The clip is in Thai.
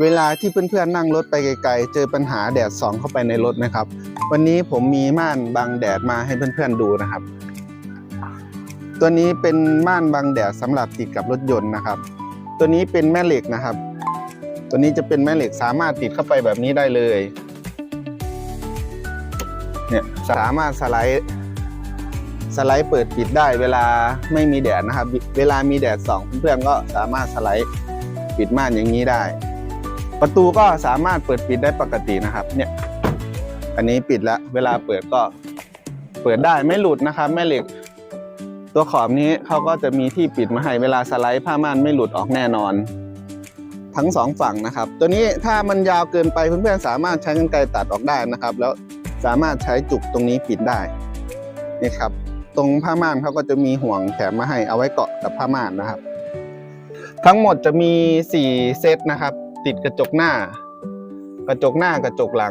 เวลาที่เพื่อนๆนั่งรถไปไกลๆ เจอปัญหาแดดส่องเข้าไปในรถนะครับ วันนี้ผมมีม่านบังแดดมาให้เพื่อนๆดูนะครับ ตัวนี้เป็นม่านบังแดดสำหรับติดกับรถยนต์นะครับ ตัวนี้เป็นแม่เหล็กนะครับ ตัวนี้จะเป็นแม่เหล็กสามารถติดเข้าไปแบบนี้ได้เลยเนี่ยสามารถสไลด์สไลด์เปิดปิดได้เวลาไม่มีแดดนะครับ เวลามีแดดส่องเพื่อนๆก็สามารถสไลด์ปิดม่านอย่างนี้ได้ ประตูก็สามารถเปิดปิดได้ปกตินะครับ เนี่ย อันนี้ปิดแล้ว เวลาเปิดก็เปิดได้ไม่หลุดนะครับ แม่เหล็ก ตัวขอบนี้เขาก็จะมีที่ปิดมาให้เวลาสไลด์ผ้าม่านไม่หลุดออกแน่นอน ทั้งสองฝั่งนะครับ ตัวนี้ถ้ามันยาวเกินไปเพื่อนๆสามารถใช้กรรไกรตัดออกได้นะครับ แล้วสามารถใช้จุกตรงนี้ปิดได้นี่ครับ ตรงผ้าม่านเขาก็จะมีห่วงแถมมาให้เอาไว้เกาะกับผ้าม่านนะครับ ทั้งหมดจะมี 4 เซตนะครับ ติดกระจกหน้า กระจกหน้ากระจกหลัง